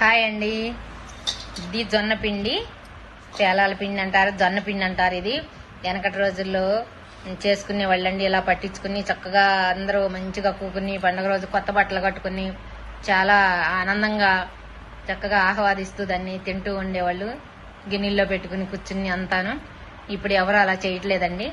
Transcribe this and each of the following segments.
Hi అండి. ఇది జొన్న పిండి. పేలాల పిండి అంటారు జొన్న పిండి అంటారు ఇది. వెనకటి రోజుల్లో చేసుకునే వాళ్ళండి ఇలా పట్టించుకుని చక్కగా అందరూ మంచిగా కూకుని పండుగ రోజు కొత్త బట్టలు కట్టుకుని చాలా ఆనందంగా చక్కగా ఆహ్వాదిస్తూ దాన్ని తింటూ ఉండేవాళ్ళు. గిన్నెల్లో పెట్టుకుని కూర్చుని అంతాను. ఇప్పుడు ఎవరు అలా చేయట్లేదండి.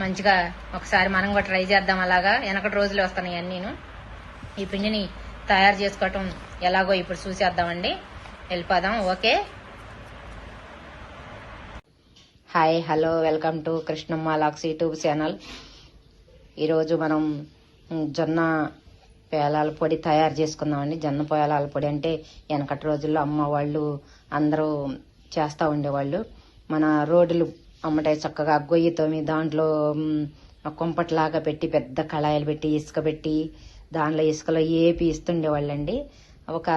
మంచిగా ఒకసారి మనం కూడా ట్రై చేద్దాం అలాగా. వెనకటి రోజులు వస్తున్నాయి నేను ఈ పిండిని తయారు చేసుకోవటం ఎలాగో ఇప్పుడు చూసేద్దామండి. వెళ్ళిపోదాం. Okay. Hi hello welcome to Krishnamma lakes YouTube channel. ఈరోజు మనం జొన్న పేలాల పొడి తయారు చేసుకుందామండి. జొన్న పేలాల పొడి అంటే వెనకటి రోజుల్లో అమ్మ వాళ్ళు అందరూ చేస్తూ ఉండేవాళ్ళు. మన రోడ్లు అమ్మటే చక్కగా గొయ్యి తోమి దాంట్లో కొంపట్లాగా కుంపట్లాగా పెట్టి పెద్ద కళాయిలు పెట్టి ఇసుక పెట్టి దాంట్లో ఇసుకలో ఏపి ఇస్తుండేవాళ్ళండి. ఒక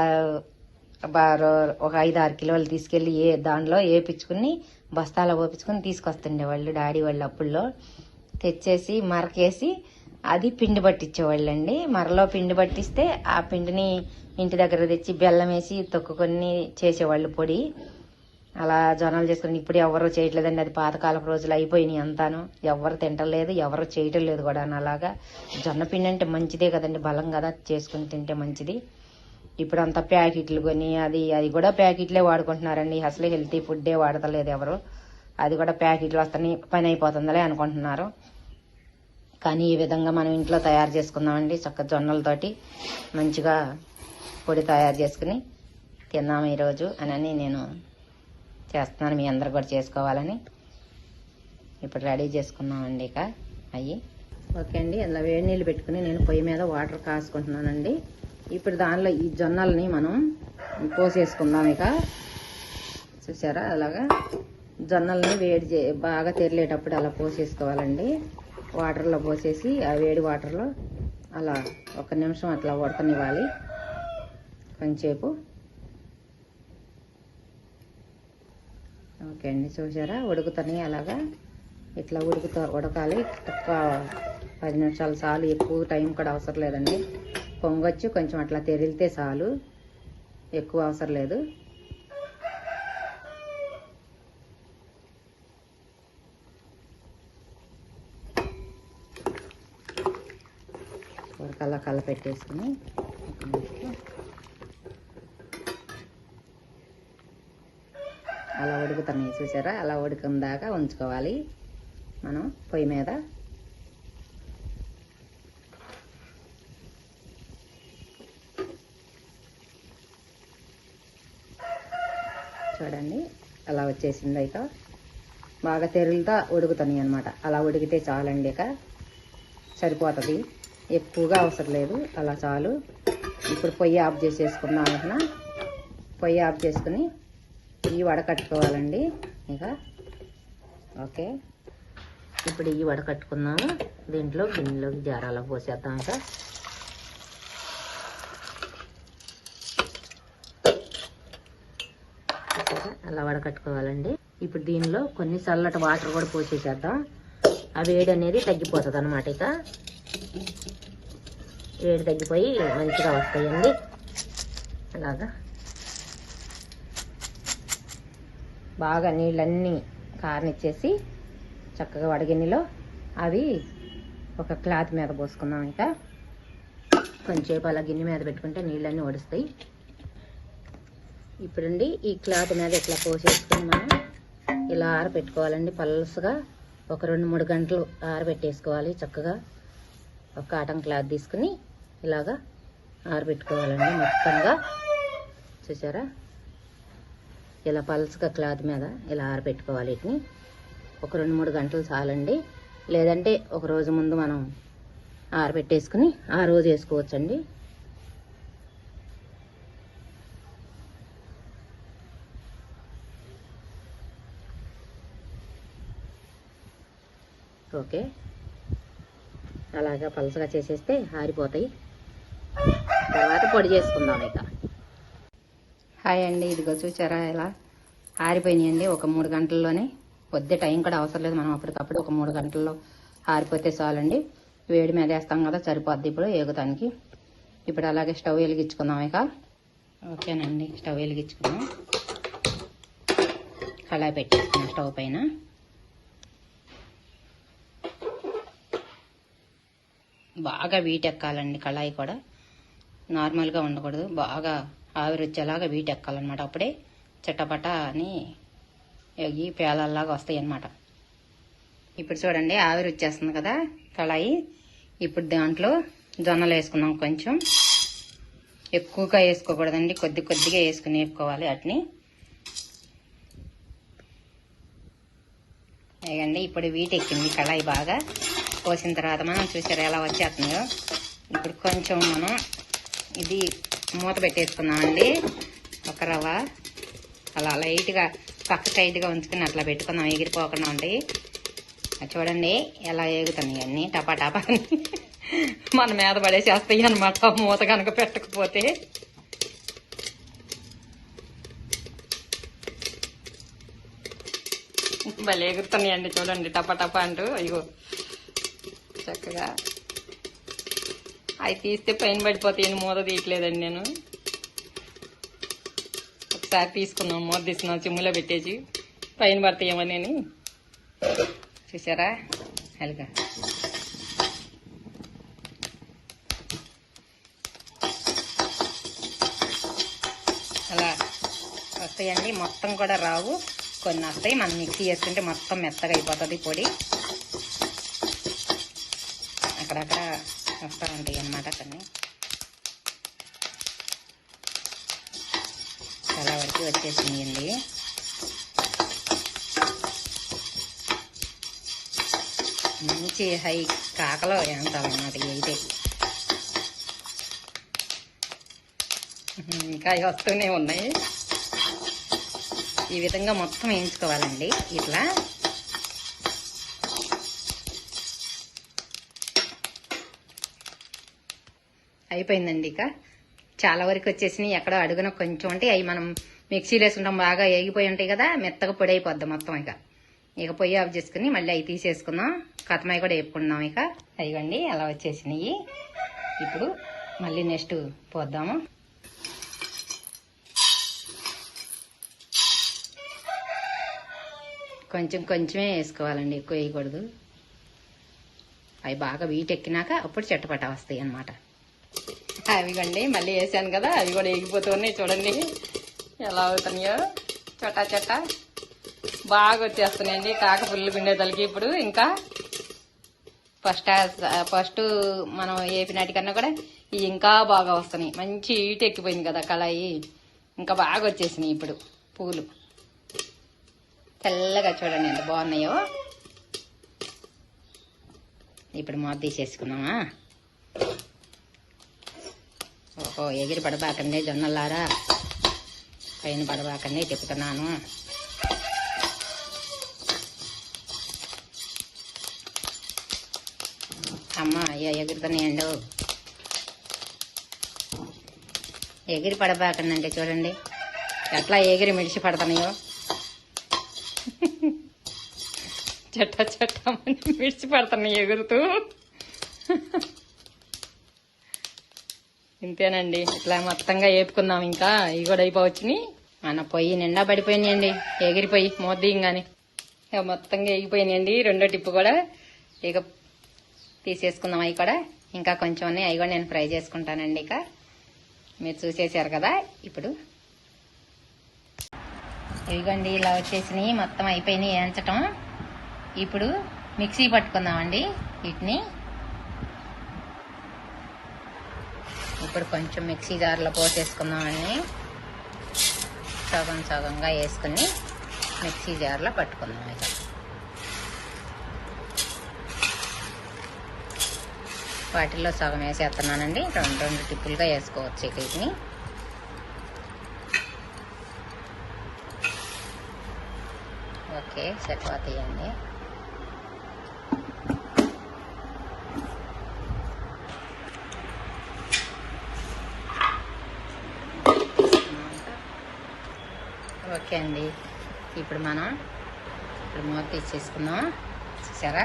ఒక ఐదు ఆరు కిలోలు తీసుకెళ్ళి ఏ దాంట్లో వేపించుకుని బస్తాలో పోపించుకుని తీసుకొస్తుండేవాళ్ళు డాడీ వాళ్ళు అప్పుల్లో. తెచ్చేసి మరకేసి అది పిండి పట్టించేవాళ్ళండి మరలో పిండి పట్టిస్తే ఆ పిండిని ఇంటి దగ్గర తెచ్చి బెల్లం వేసి తొక్కుకొని చేసేవాళ్ళు పొడి. అలా జొన్నలు చేసుకుని ఇప్పుడు ఎవరు చేయట్లేదండి అది పాతకాలపు రోజులు అయిపోయినాయి అంతాను. ఎవరు తింటలేదు ఎవరు చేయటం లేదు కూడా అలాగా. జొన్న పిండి అంటే మంచిదే కదండి బలం కదా చేసుకుని తింటే మంచిది. ఇప్పుడు అంతా ప్యాకెట్లు కొని అది అది కూడా ప్యాకెట్లే వాడుకుంటున్నారండి. అసలు హెల్తీ ఫుడ్డే వాడతలేదు ఎవరు. అది కూడా ప్యాకెట్లు వస్తాయి పని అయిపోతుందలే అనుకుంటున్నారు. కానీ ఈ విధంగా మనం ఇంట్లో తయారు చేసుకుందామండి చక్క జొన్నలతోటి మంచిగా పొడి తయారు చేసుకుని తిన్నాము ఈరోజు అని నేను చేస్తున్నాను మీ అందరు కూడా చేసుకోవాలని. ఇప్పుడు రెడీ చేసుకున్నామండి ఇక అవి ఓకే అండి అందులో వేడి నీళ్ళు పెట్టుకుని నేను పొయ్యి మీద వాటర్ కాసుకుంటున్నానండి. ఇప్పుడు దానిలో ఈ జొన్నల్ని మనం పోసేసుకుందాం ఇక. చూసారా? అలాగా జొన్నల్ని వేడి చే బాగా తెరిలేటప్పుడు అలా పోసేసుకోవాలండి. వాటర్లో పోసేసి ఆ వేడి వాటర్లో అలా ఒక నిమిషం అట్లా ఉడకనివ్వాలి. కొంచెంసేపు. ఓకే అండి చూసారా? ఉడుకుతున్నాయి అలాగా. ఇట్లా ఉడుకుతా ఉడకాలి. ఒక్క పది నిమిషాలు చాలు ఎక్కువ టైం కూడా అవసరం లేదండి. పొంగొచ్చు కొంచెం అట్లా తెరిలితే చాలు. ఎక్కువ అవసరం లేదు. ఉడకల్లా కళ్ళ పెట్టేసుకుని ఒక నిమిషం అలా ఉడుకుతున్నాయి చూసారా? అలా ఉడికిన దాకా ఉంచుకోవాలి మనం పొయ్యి మీద. చూడండి అలా వచ్చేసింది ఇక. బాగా తెరులతో ఉడుకుతున్నాయి అనమాట అలా ఉడికితే చాలండి ఇక. సరిపోతుంది. ఎక్కువగా అవసరం లేదు. అలా చాలు. ఇప్పుడు పొయ్యి ఆఫ్ చేసేసుకుందాం అనుకున్నా పొయ్యి ఆఫ్ చేసుకుని ఈ వడకట్టుకోవాలండి ఇక ఓకే. ఇప్పుడు ఈ వడకట్టుకున్నాము దీంట్లో గిన్నెలోకి జారాలో పోసేద్దాం ఇక. అలా అలా వడకట్టుకోవాలండి ఇప్పుడు దీనిలో కొన్ని చల్లటి వాటర్ కూడా పోసేసేద్దాం. ఆ వేడి అనేది తగ్గిపోతుంది అనమాట ఇక. వేడి తగ్గిపోయి మంచిగా వస్తాయండి. అలాగా. బాగా నీళ్ళన్నీ కారనిచ్చేసి చక్కగా వడగిన్నెలో అవి ఒక క్లాత్ మీద పోసుకుందాం ఇక. కొంచెంసేపు అలా గిన్నె మీద పెట్టుకుంటే నీళ్ళన్నీ ఒడుస్తాయి. ఇప్పుడండి ఈ క్లాత్ మీద ఇట్లా పోసేసుకొని మనం ఇలా ఆరబెట్టుకోవాలండి పల్సగా ఒక రెండు మూడు గంటలు ఆరబెట్టేసుకోవాలి. చక్కగా ఒక కాటన్ క్లాత్ తీసుకుని ఇలాగా ఆరబెట్టుకోవాలండి మొత్తంగా. చూసారా? ఇలా పల్చగా క్లాత్ మీద ఇలా ఆరబెట్టుకోవాలి వీటిని. ఒక రెండు మూడు గంటలు చాలండి. లేదంటే ఒక రోజు ముందు మనం ఆరబెట్టేసుకుని ఆ రోజు వేసుకోవచ్చండి. ఓకే. అలాగా పలసగా చేసేస్తే ఆరిపోతాయి. తర్వాత పొడి చేసుకుందాం ఇక. హాయ్ అండి. ఇదిగో చూసారా ఇలా ఆరిపోయినాయండి ఒక మూడు గంటల్లోనే. పొద్దు టైం కూడా అవసరం లేదు మనం అప్పటికప్పుడు ఒక మూడు గంటల్లో ఆరిపోతే చాలండి. వేడి మీద వేస్తాం కదా సరిపోద్ది ఇప్పుడు ఏగుతానికి. ఇప్పుడు అలాగే స్టవ్ వెలిగించుకుందాం ఇక. ఓకేనండి స్టవ్ వెలిగించుకున్నాం కళాయి పెట్టేసుకున్నాం స్టవ్ పైన. బాగా వీటెక్కాలండి కళాయి కూడా. నార్మల్గా ఉండకూడదు బాగా ఆవిరి వచ్చేలాగా వీటెక్కాలన్నమాట. అప్పుడే చిట్టపట అని ఎగి పేలల్లాగా వస్తాయి అన్నమాట ఇప్పుడు చూడండి ఆవిరి వచ్చేస్తుంది కదా కళాయి. ఇప్పుడు దాంట్లో జొన్నలు వేసుకున్నాం కొంచెం. ఎక్కువగా వేసుకోకూడదండి కొద్ది కొద్దిగా వేసుకుని వేసుకోవాలి వాటిని. వేయండి ఇప్పుడు వీటెక్కింది కళాయి బాగా. పోసిన తర్వాత మనం చూసారు ఎలా వచ్చేస్తుందో? ఇప్పుడు కొంచెం మనం ఇది మూత పెట్టేసుకుందామండి ఒక రవ్వ. అలా లైట్గా పక్క టైట్గా ఉంచుకుని అట్లా పెట్టుకుందాం. ఎగిరిపోకుండా ఉంటాయి అది చూడండి ఎలా ఎగుతున్నాయి అన్నీ. టపా టపా అని. మన మీద పడేసేస్తాయి అనమాట మూత కనుక పెట్టకపోతే. భలే ఎగురుతున్నాయండి చూడండి. టపా టపా అంటూ. అయ్యో. చక్కగా అవి తీస్తే పైన పడిపోతాయని మూత తీయట్లేదండి నేను. ఒకసారి తీసుకున్నాం మూత తీసుకున్నాం చిమ్ములో పెట్టేసి. పైన పడతాయేమని అని చూసారా? అలాగా అలా వస్తాయండి. మొత్తం కూడా రావు. కొన్ని వస్తాయి. మనం మిక్సీ చేసుకుంటే మొత్తం మెత్తగా అయిపోతుంది పొడి. అక్కడక్కడ వస్తూ ఉంటాయి అన్నమాట కొన్ని చాలా వరకు వచ్చేసినాయండి మంచి హై కాకలో వేస్తామన్నమాట అయితే. ఇంకా అవి వస్తూనే ఉన్నాయి. ఈ విధంగా మొత్తం వేయించుకోవాలండి ఇట్లా. అయిపోయిందండి ఇక. చాలా వరకు వచ్చేసినాయి ఎక్కడో అడుగున కొంచెం ఉంటే అవి మనం మిక్సీలో వేసుకుంటాం బాగా ఏగిపోయి ఉంటాయి కదా మెత్తగా పొడి అయిపోద్ది మొత్తం ఇక. ఇక పొయ్యి ఆఫ్ చేసుకుని మళ్ళీ అవి తీసేసుకుందాం. కథమాయి కూడా వేపుకుందాం ఇక. అయ్యండి అలా వచ్చేసినాయి. ఇప్పుడు మళ్ళీ నెక్స్ట్ పోద్దాము. కొంచెం కొంచెమే వేసుకోవాలండి ఎక్కువ వేయకూడదు. అవి బాగా వీటెక్కినాక అప్పుడు చెట్టపట వస్తాయి అన్నమాట. అవిగండి మళ్ళీ వేసాను కదా అవి కూడా ఎగిపోతున్నాయి చూడండి. ఎలా అవుతున్నాయో. చొట్టా చొట్టా బాగా వచ్చేస్తున్నాయండి. కాక పుల్లు పిండేదలకి ఇప్పుడు. ఇంకా ఫస్ట్ ఫస్ట్ మనం వేపినాటికన్నా కూడా ఇవి ఇంకా బాగా వస్తున్నాయి. మంచి ఈట ఎక్కిపోయింది కదా కళాయి. ఇంకా బాగా వచ్చేసినాయి ఇప్పుడు పూలు. తెల్లగా చూడండి ఎంత బాగున్నాయో. ఇప్పుడు మూత తీసేసుకున్నామా ఓహో ఎగిరి పడబాకండి జొన్నలారా పైన పడబాకండి తిప్పుతున్నాను అమ్మ అయ్యో ఎగురుతున్నాయండి. ఎగిరి పడబాకండి చూడండి. ఎట్లా ఎగిరి మిడిచి పడుతున్నాయో. చెట్ట చెట్ట మిడిచి పడుతున్నాయి ఎగురుతూ. ఇంతేనండి ఇట్లా మొత్తంగా వేపుకుందాం ఇంకా. ఇవి కూడా అయిపోవచ్చుని మన పొయ్యి నిండా పడిపోయినాయండి. ఎగిరిపోయి మోదీయంగానే ఇక మొత్తంగా ఎగిపోయినాయండి రెండో టిప్పు కూడా ఇక తీసేసుకుందాం అవి కూడా. ఇంకా కొంచెం ఉన్నాయి అవి కూడా నేను ఫ్రై చేసుకుంటానండి ఇక. మీరు చూసేసారు కదా ఇప్పుడు. ఇవిగోండి ఇలా వచ్చేసినాయి. మొత్తం అయిపోయినాయి వేయించటం ఇప్పుడు మిక్సీ పట్టుకుందామండి వీటిని. ఇప్పుడు కొంచెం మిక్సీ జార్లో పోసేసుకుందామని సగం సగంగా వేసుకుని మిక్సీ జార్లో పట్టుకుందాం ఇక. వాటిల్లో సగం వేసేస్తున్నానండి. రెండు రెండు టిప్పులుగా వేసుకోవచ్చు ఇక వీటిని ఓకే సరిపోతాయండి. ఓకే అండి. ఇప్పుడు మనం ఇప్పుడు మూత తీసేసుకుందాం. చూసారా?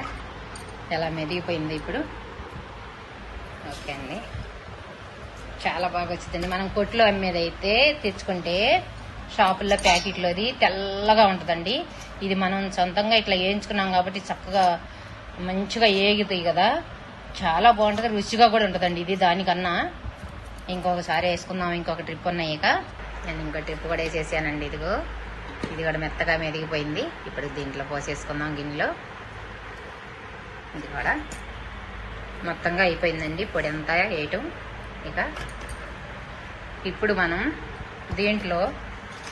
ఎలా మెదిగిపోయింది ఇప్పుడు. ఓకే అండి. చాలా బాగా వచ్చిందండి. మనం కొట్లో అమ్మేది అయితే తెచ్చుకుంటే షాపుల్లో ప్యాకెట్లోది తెల్లగా ఉంటుందండి. ఇది మనం సొంతంగా ఇట్లా వేయించుకున్నాం కాబట్టి చక్కగా మంచిగా ఏగుతాయి కదా. చాలా బాగుంటుంది. రుచిగా కూడా ఉంటుందండి ఇది దానికన్నా. ఇంకొకసారి వేసుకుందాం. ఇంకొక ట్రిప్ ఉన్నాయిక నేను ఇంకో ట్రిప్ కూడా వేసేసానండి ఇదిగో. ఇది కూడా మెత్తగా మెదిగిపోయింది. ఇప్పుడు దీంట్లో పోసేసుకుందాం గిన్నెలో. ఇది కూడా మొత్తంగా అయిపోయిందండి. పొడి అంతా వేయటం. ఇక ఇప్పుడు మనం దీంట్లో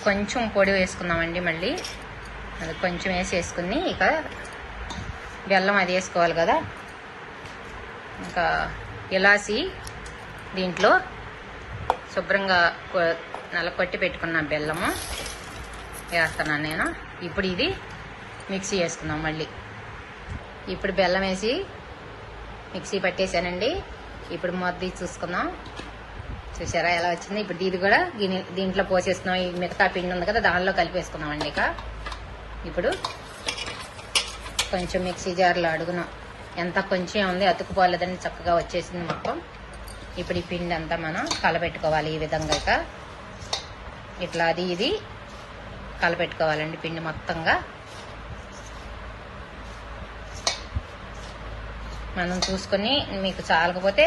కొంచెం పొడి వేసుకుందామండి మళ్ళీ. అది కొంచెం వేసి వేసుకుని ఇక బెల్లం అది వేసుకోవాలి కదా. ఇంకా ఇలాసి దీంట్లో శుభ్రంగా నలకొట్టి పెట్టుకున్న బెల్లము వేస్తున్నాను నేను. ఇప్పుడు ఇది మిక్సీ వేసుకుందాం మళ్ళీ. ఇప్పుడు బెల్లం వేసి మిక్సీ పట్టేశానండి ఇప్పుడు మొద్ది చూసుకుందాం. చూసారా ఎలా వచ్చింది? ఇప్పుడు ఇది కూడా దీంట్లో పోసేసుకున్నాం. ఈ మిగతా పిండి ఉంది కదా దానిలో కలిపేసుకున్నాం అండి ఇక. ఇప్పుడు కొంచెం మిక్సీ జార్లో అడుగునాం. ఎంత కొంచెం ఉంది అతుకుపోలేదని చక్కగా వచ్చేసింది మొత్తం. ఇప్పుడు ఈ పిండి అంతా మనం కలపెట్టుకోవాలి ఈ విధంగా ఇక. ఇట్లా అది ఇది కలపెట్టుకోవాలండి పిండి మొత్తంగా. మనం చూసుకొని మీకు చాలకపోతే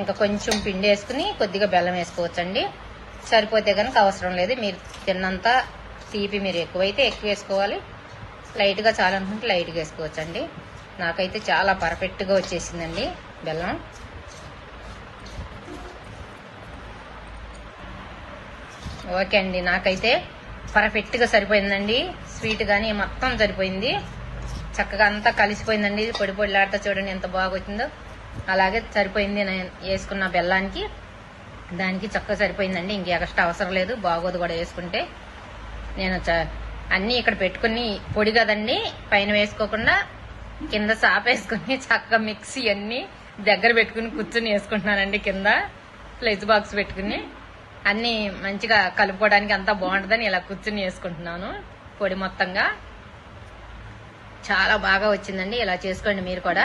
ఇంకా కొంచెం పిండి వేసుకుని కొద్దిగా బెల్లం వేసుకోవచ్చండి. సరిపోతే కనుక అవసరం లేదు. మీరు తిన్నంత తీపి మీరు ఎక్కువైతే ఎక్కువ వేసుకోవాలి. లైట్గా చాలనుకుంటే లైట్గా వేసుకోవచ్చండి. నాకైతే చాలా పర్ఫెక్ట్గా వచ్చేసిందండి బెల్లం. ఓకే అండి. నాకైతే పర్ఫెక్ట్గా సరిపోయిందండి. స్వీట్ కానీ మొత్తం సరిపోయింది. చక్కగా అంతా కలిసిపోయిందండి. పొడి పొడిలాడితే చూడండి ఎంత బాగా వచ్చిందో అలాగే సరిపోయింది నేను వేసుకున్న బెల్లానికి. దానికి చక్కగా సరిపోయిందండి. ఇంక ఎక్స్ట్రా అవసరం లేదు. బాగోదు కూడా వేసుకుంటే. నేను చ- అన్నీ ఇక్కడ పెట్టుకుని పొడి కదండి. పైన వేసుకోకుండా కింద సాపేసుకుని చక్కగా మిక్సీ అన్ని దగ్గర పెట్టుకుని కూర్చుని వేసుకుంటున్నానండి కింద. ఫ్లెజ్ బాక్స్ పెట్టుకుని. అన్ని మంచిగా కలుపుకోవడానికి అంతా బాగుంటుందని ఇలా కూర్చుని వేసుకుంటున్నాను పొడి మొత్తంగా. చాలా బాగా వచ్చిందండి. ఇలా చేసుకోండి మీరు కూడా.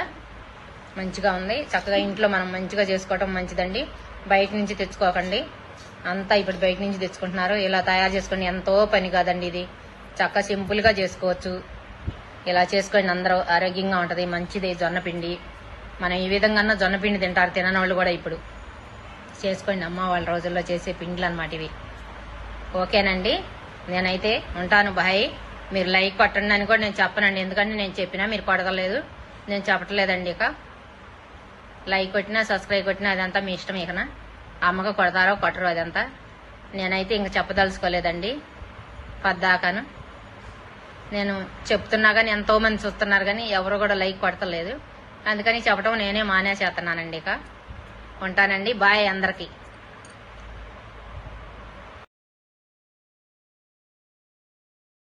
మంచిగా ఉంది. చక్కగా ఇంట్లో మనం మంచిగా చేసుకోవటం మంచిదండి. బయట నుంచి తెచ్చుకోకండి. అంతా ఇప్పుడు బయట నుంచి తెచ్చుకుంటున్నారు. ఇలా తయారు చేసుకోండి. ఎంతో పని కాదండి ఇది. చక్కగా సింపుల్గా చేసుకోవచ్చు. ఇలా చేసుకోండి. అందరూ ఆరోగ్యంగా ఉంటుంది. మంచిది జొన్నపిండి మనం ఈ విధంగా జొన్నపిండి తింటారు. తినని వాళ్ళు కూడా ఇప్పుడు. చేసుకోండి అమ్మ వాళ్ళ రోజుల్లో చేసే పిండ్లు అనమాట ఇవి. ఓకేనండి? నేనైతే ఉంటాను బాయ్. మీరు లైక్ కొట్టండి అని కూడా నేను చెప్పనండి. ఎందుకంటే నేను చెప్పినా మీరు కొడతలేదు. నేను చెప్పట్లేదండి ఇక. లైక్ కొట్టినా సబ్స్క్రైబ్ కొట్టినా అదంతా మీ ఇష్టం ఇకనా? అమ్మగా కొడతారో కొట్టరు అదంతా? నేనైతే ఇంక చెప్పదలుచుకోలేదండి. పద్దాకాను. నేను చెప్తున్నా కానీ ఎంతోమంది చూస్తున్నారు కానీ ఎవరు కూడా లైక్ కొడతలేదు. అందుకని చెప్పడం నేనే మానేసేస్తున్నానండి ఇక. ఉంటానండి. బాయ్ అందరికీ.